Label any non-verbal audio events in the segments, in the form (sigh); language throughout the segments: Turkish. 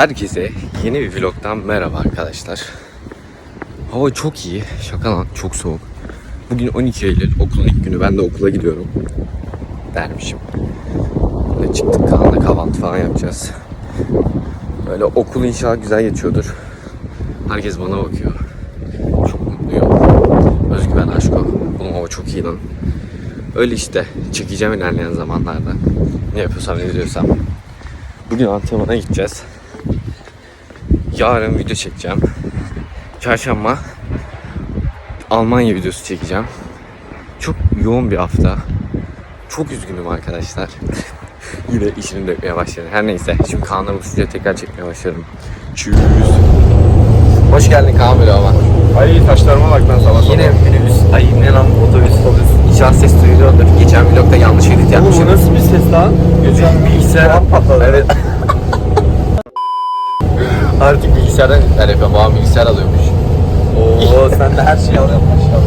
Herkese yeni bir vlogdan merhaba arkadaşlar. Hava çok iyi. Şaka lan çok soğuk. Bugün 12 Eylül okulun ilk günü. Ben de okula gidiyorum. Dermişim. Böyle çıktık Kaan'la kahvaltı falan yapacağız. Böyle okul inşallah güzel geçiyordur. Herkes bana bakıyor. Çok mutluyum. Özgüven aşko. Oğlum hava çok iyi lan. Öyle işte. Çekeceğim ilerleyen zamanlarda. Ne yapıyorsam ne diyorsam. Bugün antrenmana gideceğiz. Yarın video çekeceğim. Çarşamba Almanya videosu çekeceğim. Çok yoğun bir hafta. Çok üzgünüm arkadaşlar. (laughs) Yine işimi dökmeye başladı. Her neyse. Şimdi Kaan'la buluşunca tekrar çekmeye başladım. Çüz. Hoş geldin Kaan Vlog'a. Ay saçlarıma bak lan sabah sabah. Yine minibüs. Ay ne lan otobüs otobüs. İnşallah ses duyuluyordur. Geçen vlogda yanlış edit Oğlum bu yapmışım. nasıl bir ses lan? Gözüm bilgisayar patladı. Evet. Artık bilgisayardan editler yapıyorum. Babam bilgisayar alıyormuş. Oo (laughs) sen de her şeyi alıyorsun maşallah.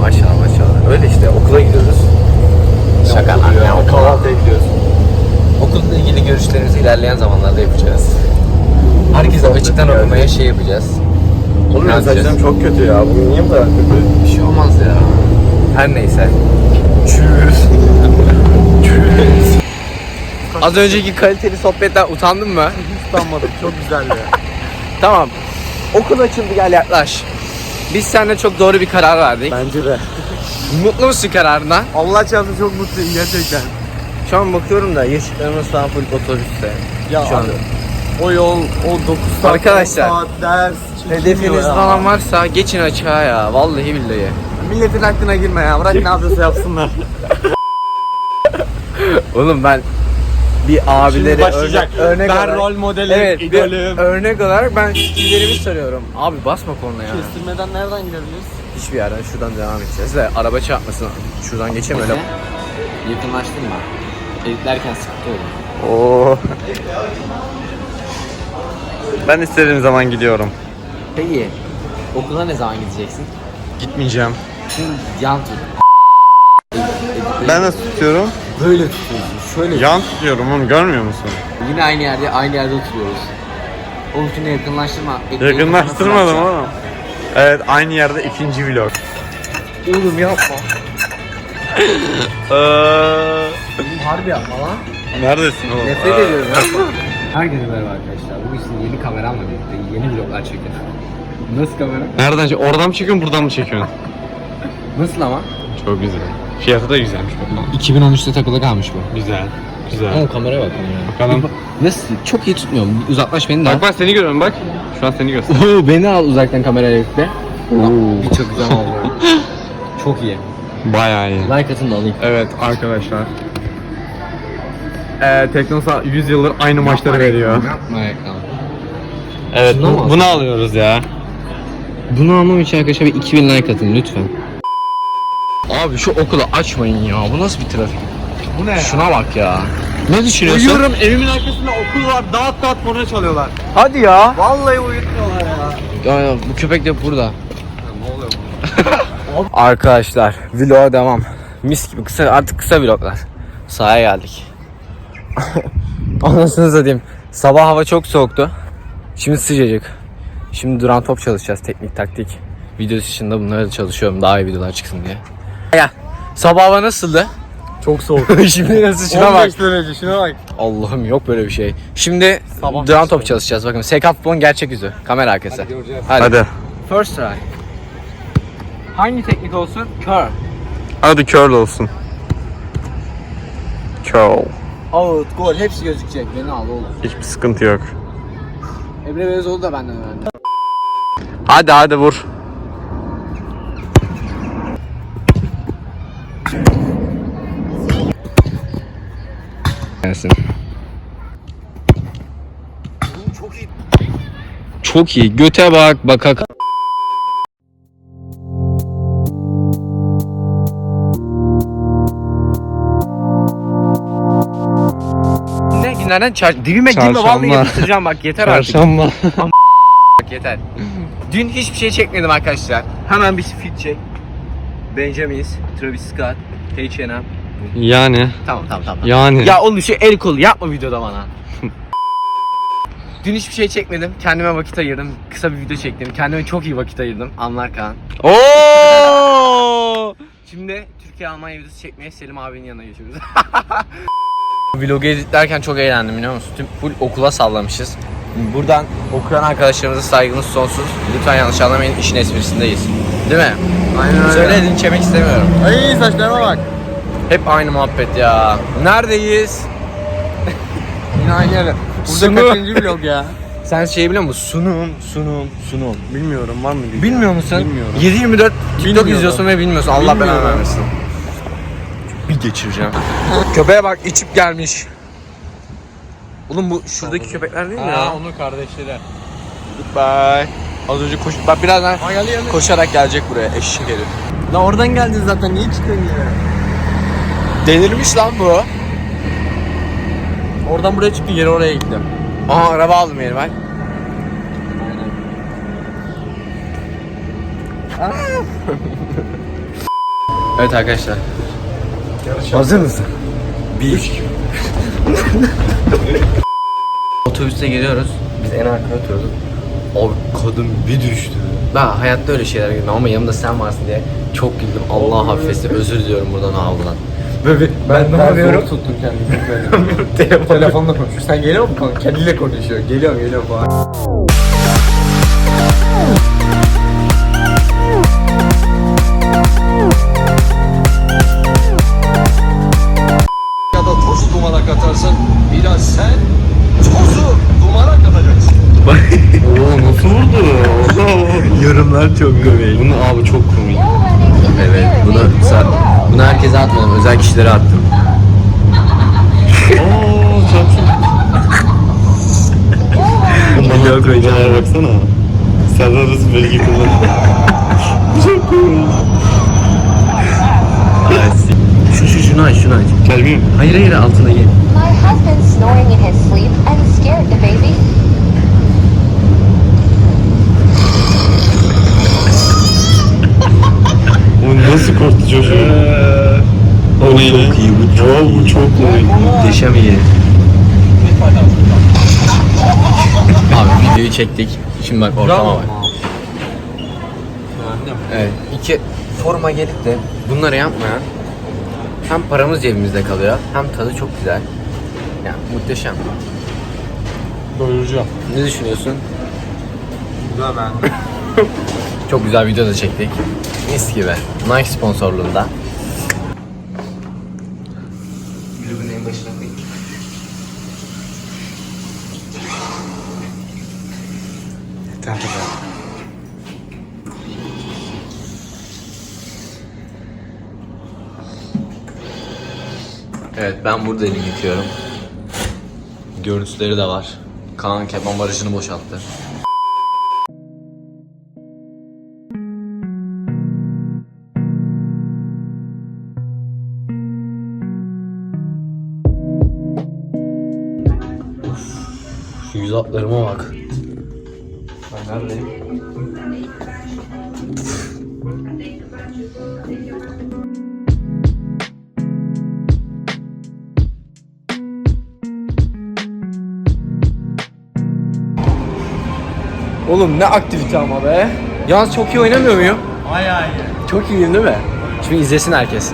Maşallah maşallah. Öyle işte okula gidiyoruz. Şaka lan ya. Kahvaltıya gidiyorsun. Okulla ilgili görüşlerimizi ilerleyen zamanlarda yapacağız. Herkese açıktan okumaya şey yapacağız. Oğlum ya saçlarım çok kötü ya. Bu niye bu kadar kötü? Bir şey olmaz ya. Her neyse. Çüz. (laughs) Çüz. Az önceki kaliteli sohbetten utandın mı? Hiç utanmadım. Çok güzeldi. (laughs) Tamam. Okul açıldı gel yaklaş. Biz seninle çok doğru bir karar verdik. Bence de. (laughs) Mutlu musun kararına? Allah çarpsın çok mutluyum gerçekten. Şu an bakıyorum da yaşıtlarımız daha full otobüste. Ya Şu an. abi, O yol, o 9 saat, Arkadaşlar, 10 saat ders, çekilmiyor Hedefiniz ya. falan varsa geçin açığa ya. Vallahi billahi. Milletin aklına girme ya. Bırak ne yapıyorsa yapsınlar. (laughs) Oğlum ben bir abileri Şimdi başlayacak. örnek, örnek ben olarak, rol modelim, evet, bir idolüm. örnek olarak ben fikirlerimi soruyorum. Abi basma korna ya. Kestirmeden nereden gidebiliriz? Hiçbir yerden şuradan devam edeceğiz de araba çarpmasın. Şuradan geçeyim öyle. Yakınlaştırma. Editlerken sıkıntı olur. Oo. ben istediğim zaman gidiyorum. Peki okula ne zaman gideceksin? Gitmeyeceğim. Şimdi yan tut. Ben nasıl tutuyorum? Böyle tutuyorsun. Şöyle. Yan tutuyorum onu görmüyor musun? Yine aynı yerde aynı yerde oturuyoruz. Oğlum şunu yakınlaştırma. Yakınlaştırmadım oğlum. Evet aynı yerde ikinci vlog. Oğlum yapma. fırlatacağım. Harbi yapma lan. Neredesin oğlum? Nefret ediyorum yapma. Herkese merhaba arkadaşlar. Bugün size yeni kameramla birlikte yeni vloglar çekiyoruz. Nasıl kamera? Nereden çek? Oradan mı çekiyorsun buradan mı çekiyorsun? Nasıl ama? Çok güzel. Fiyatı da güzelmiş bakalım. 2013'te takılı kalmış bu. Güzel. Güzel. Ama kameraya bak kameraya. Bakalım. Nasıl? Çok iyi tutmuyor. Uzaklaş beni de. Bak ben seni görüyorum bak. Şu an seni göster. Oo, beni al uzaktan kamerayla yükle. Bir çok güzel oldu. (laughs) çok iyi. Bayağı iyi. Like atın da alayım. Evet arkadaşlar. Ee, Teknosa 100 yıldır aynı maçları veriyor. Yapma ekran. Evet bu, bunu alıyoruz ya. Bunu almam için arkadaşlar bir 2000 like atın lütfen. Abi şu okulu açmayın ya. Bu nasıl bir trafik? Bu ne Şuna bak ya. Ne düşünüyorsun? Uyuyorum evimin arkasında okul var dağıt dağıt korna çalıyorlar. Hadi ya. Vallahi uyutmuyorlar ya. Ya, ya, bu köpek de burada. (laughs) Arkadaşlar vloga devam. Mis gibi kısa artık kısa vloglar. Sahaya geldik. (laughs) Anasını satayım. Sabah hava çok soğuktu. Şimdi sıcacık. Şimdi duran top çalışacağız teknik taktik. Video dışında bunları da çalışıyorum daha iyi videolar çıksın diye. Gel. Sabah hava nasıldı? Çok soğuk. (laughs) Şimdi nasıl şuna bak. 15 derece şuna bak. Allah'ım yok böyle bir şey. Şimdi Sabah duran top çalışacağız. Bakın Futbol'un gerçek yüzü. Kamera arkası. Hadi. Hadi. First try. Hangi teknik olsun? Curl. Hadi curl olsun. Curl. Out, gol hepsi gözükecek. Beni al oğlum. Hiçbir sıkıntı yok. Emre Belezoğlu da benden öğrendi. Hadi hadi vur. Gelsin. Çok iyi. Çok iyi. Göte bak, bakak. Ne günlerden çar dibime girme vallahi Çarşamba. yapıştıracağım bak yeter artık. Çarşamba. Bak yeter. Dün hiçbir şey çekmedim arkadaşlar. Hemen bir fit çek. Benjamin, Travis Scott, H&M. Yani. Tamam tamam tamam. Yani. Ya oğlum şu el kolu yapma videoda bana. Dün hiçbir şey çekmedim. Kendime vakit ayırdım. Kısa bir video çektim. Kendime çok iyi vakit ayırdım. Anlar Kaan. Oo! Şimdi Türkiye Almanya videosu çekmeye Selim abinin yanına geçiyoruz. (laughs) Vlogu editlerken çok eğlendim biliyor musun? Tüm full okula sallamışız. Buradan okuyan arkadaşlarımıza saygımız sonsuz. Lütfen yanlış anlamayın işin esprisindeyiz. Değil mi? Aynen öyle. Söyle linç yemek istemiyorum. Ay saçlarıma bak. Hep aynı muhabbet ya. Neredeyiz? (laughs) Yine aynı yere. Burada Sunu. kaçıncı vlog ya? (laughs) Sen şey biliyor musun? Sunum, sunum, sunum. Bilmiyorum var mı? diye. Bilmiyor musun? Bilmiyorum. 7-24 TikTok Bilmiyorum. izliyorsun ve bilmiyorsun. Allah belanı Bilmiyorum. vermesin. Bir geçireceğim. (laughs) Köpeğe bak içip gelmiş. Oğlum bu şuradaki köpekler değil mi ya? onun kardeşleri. Goodbye. Az önce koş... Bak birazdan koşarak gelecek buraya eşek herif. Lan oradan geldin zaten niye çıkıyorsun ya? Delirmiş lan bu. Oradan buraya çıktı geri oraya gitti. Aha araba aldım yeni ben. evet arkadaşlar. Hazır mısın? Bir. Otobüste geliyoruz. Biz en arkaya oturuyorduk. Abi kadın bir düştü. Ben hayatta öyle şeyler görmedim ama yanımda sen varsın diye çok güldüm. Allah affetsin. Özür diliyorum buradan abladan. Böyle ben, ne yapıyorum? zor tuttum kendimi. (laughs) Telefon. Telefonla konuşuyor. Sen geliyor musun? Kendiyle konuşuyor. Geliyorum geliyorum falan. ya da toz dumana katarsan biraz sen tozu dumana katacaksın. (laughs) Oo nasıl vurdu? (laughs) Yorumlar çok komik. Bunu abi çok komik. Evet, bunu bunu herkese atmadım, özel kişilere attım. Oo çok (laughs) Video koyacağım. Bana baksana. Serdar Rız belge kullan. çok komik. Şu şu şunu aç, şunu aç. Gelmiyor. Hayır hayır altına gel. My husband's çok. Muhteşem iyi. Abi videoyu çektik. Şimdi bak ortama bak. Evet. iki forma gelip de bunları yapmayan hem paramız cebimizde kalıyor hem tadı çok güzel. Yani muhteşem. Doyurucu. Ne düşünüyorsun? Güzel ben. (laughs) Çok güzel video da çektik. Mis gibi. Nike sponsorluğunda. Vlogun en başına koyayım. Yeter be. Evet ben burada elimi yıkıyorum. Görüntüleri de var. Kaan Keban barajını boşalttı. Yüz hatlarıma bak. Ben neredeyim? Oğlum ne aktivite ama be. Yalnız çok iyi oynamıyor muyum? Bayağı iyi. Çok iyiyim değil mi? Şimdi izlesin herkes.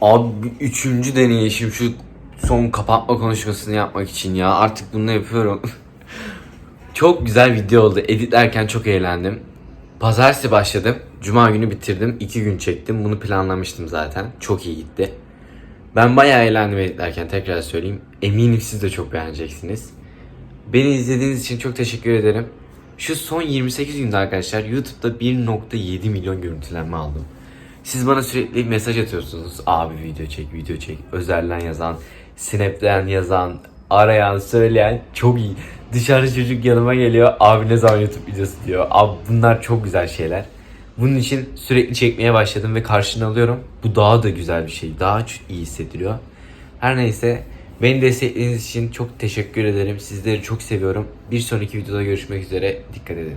Abi üçüncü deneyişim şu son kapatma konuşmasını yapmak için ya. Artık bunu yapıyorum. (laughs) çok güzel video oldu. Editlerken çok eğlendim. Pazartesi başladım. Cuma günü bitirdim. iki gün çektim. Bunu planlamıştım zaten. Çok iyi gitti. Ben bayağı eğlendim editlerken tekrar söyleyeyim. Eminim siz de çok beğeneceksiniz. Beni izlediğiniz için çok teşekkür ederim. Şu son 28 günde arkadaşlar YouTube'da 1.7 milyon görüntülenme aldım. Siz bana sürekli mesaj atıyorsunuz. Abi video çek, video çek. Özelden yazan, Snap'ten yazan, arayan, söyleyen çok iyi. Dışarı çocuk yanıma geliyor. Abi ne zaman YouTube videosu diyor. Abi bunlar çok güzel şeyler. Bunun için sürekli çekmeye başladım ve karşını alıyorum. Bu daha da güzel bir şey. Daha iyi hissettiriyor. Her neyse beni desteklediğiniz için çok teşekkür ederim. Sizleri çok seviyorum. Bir sonraki videoda görüşmek üzere. Dikkat edin.